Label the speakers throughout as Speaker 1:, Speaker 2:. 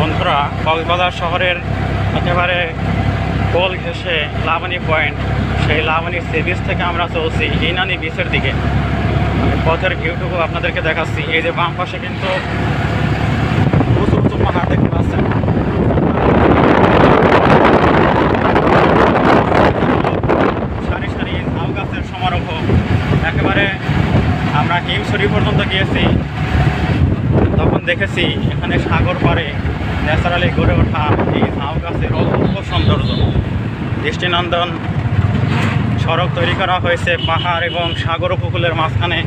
Speaker 1: বন্ধুরা কক্সবাজার শহরের একেবারে কোল ঘেসে লাবণী পয়েন্ট। সেই লাবণী সি বিচ থেকে আমরা চলছি ইনানি বিচের দিকে। পথের ভিউটুকু আপনাদেরকে দেখাচ্ছি। এই যে বাম পাশে কিন্তু উঁচু উঁচু পাহাড় দেখতে পাচ্ছেন। সারি সারি গাছের সমারোহ। একেবারে আমরা পর্যন্ত গিয়েছি। তখন দেখেছি এখানে সাগর পাড়ে ন্যাচারালি গড়ে ওঠা এই ঝাউ গাছের অপূর্ব সৌন্দর্য। দৃষ্টিনন্দন সড়ক তৈরি করা হয়েছে পাহাড় এবং সাগর উপকূলের মাঝখানে,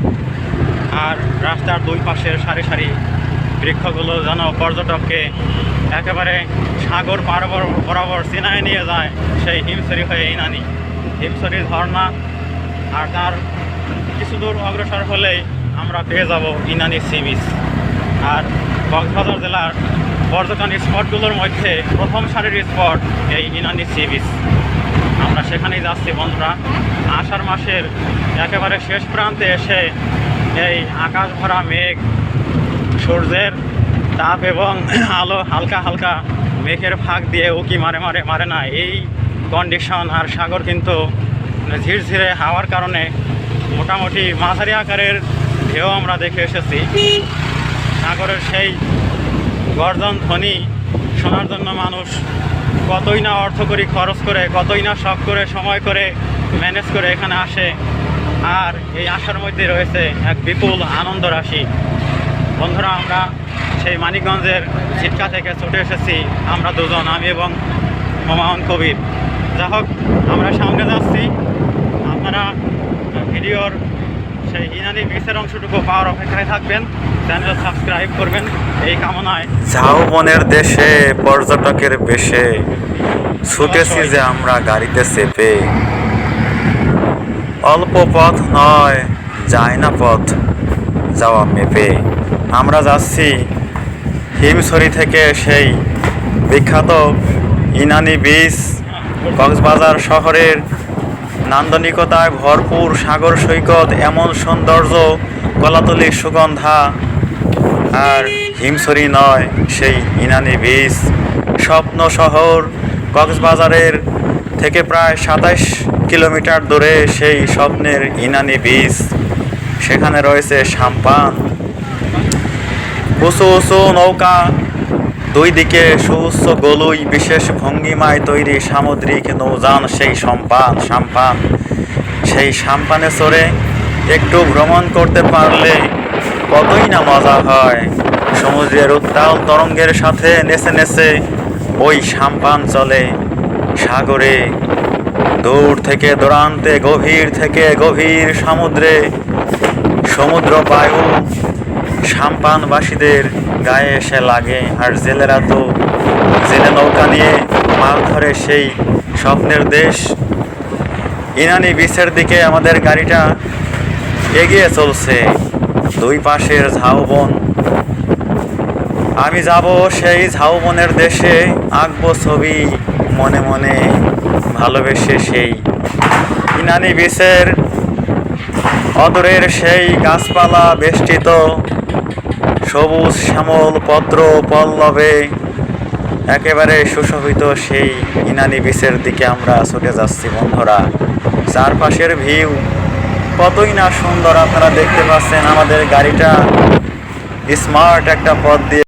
Speaker 1: আর রাস্তার দুই পাশের সারি সারি বৃক্ষগুলো যেন পর্যটককে একেবারে সাগর পারবর বরাবর সিনায় নিয়ে যায় সেই হিমছড়ি হয়ে ইনানি। হিমছড়ি ঝর্ণা, আর তার কিছু দূর অগ্রসর হলেই আমরা পেয়ে যাব ইনানি সি বিচ। আর কক্সবাজার জেলার পর্যটন স্পটগুলোর মধ্যে প্রথম সারির স্পট এই ইনানি সি বিচ আমরা সেখানেই যাচ্ছি, বন্ধুরা। আষাঢ় মাসের একেবারে শেষ প্রান্তে এসে এই আকাশ ভরা মেঘ, সূর্যের তাপ এবং আলো হালকা হালকা মেঘের ফাঁক দিয়ে উকি মারে মারে মারে না। এই কন্ডিশন আর সাগর কিন্তু ঝিরঝিরে হাওয়ার কারণে মোটামুটি মাঝারি আকারের ঢেউ আমরা দেখে এসেছি। সাগরের সেই গর্জন ধ্বনি শোনার জন্য মানুষ কতই না অর্থ করি খরচ করে, কতই না শখ করে, সময় করে ম্যানেজ করে এখানে আসে। আর এই আসার মধ্যে রয়েছে এক বিপুল আনন্দ রাশি। বন্ধুরা, আমরা সেই মানিকগঞ্জের ছিটকা থেকে ছুটে এসেছি। আমরা দুজন, আমি এবং মোমাহন কবির যা হোক আমরা সামনে যাচ্ছি আপনারা ভিডিওর সেই ইনানি বিচের অংশটুকু পাওয়ার অপেক্ষায় থাকবেন। চ্যানেল সাবস্ক্রাইব করবেন এই কামনায়।
Speaker 2: ঝাউবনের দেশে, পর্যটকের বেশে। ছুটেছি যে আমরা গাড়িতে চেপে। অল্প পথ নয়, যায় না পথ, যাওয়া মেপে। আমরা যাচ্ছি হিমছড়ি থেকে সেই বিখ্যাত ইনানি বিচ কক্সবাজার শহরের নান্দনিকতায় ভরপুর সাগর সৈকত, এমন সৌন্দর্য কলাতলি সুগন্ধা। আর হিমছড়ি নয় সেই ইনানি বিচ। স্বপ্ন শহর, কক্সবাজারের থেকে প্রায় সাতাইশ কিলোমিটার দূরে সেই স্বপ্নের ইনানি বিচ। সেখানে রয়েছে সাম্পান। উঁচু উঁচু নৌকা দুই দিকে সুউচ্চ গলুই, বিশেষ ভঙ্গিমায় তৈরি সামুদ্রিক নৌযান, সেই সম্পান, সাম্পান, সেই সাম্পানে চড়ে একটু ভ্রমণ করতে পারলে কতই না মজা হয়। সমুদ্রের উত্তাল তরঙ্গের সাথে নেচে নেচে ওই সাম্পান চলে সাগরে। দূর থেকে দূরান্তে, গভীর থেকে গভীর সমুদ্রে সমুদ্র বায়ু সাম্পানবাসীদের গায়ে এসে লাগে। আর জেলেরা তো জেলে নৌকা নিয়ে মাছ ধরে সেই স্বপ্নের দেশ। ইনানি বিচের দিকে আমাদের গাড়িটা এগিয়ে চলছে। দুই পাশের ঝাউবন। আমি যাব সেই ঝাউবনের দেশে, আঁকবো ছবি মনে মনে ভালোবেসে সেই ইনানি বিচের অদূরের সেই গাছপালা বেষ্টিত সবুজ শ্যামল পদ্র পল্লবে, একেবারে সুশোভিত সেই ইনানি বিচের দিকে আমরা ছুটে যাচ্ছি, বন্ধুরা। চারপাশের ভিউ। কতই না সুন্দর আপনারা দেখতে পাচ্ছেন আমাদের গাড়িটা। স্মার্ট একটা পথ দিয়ে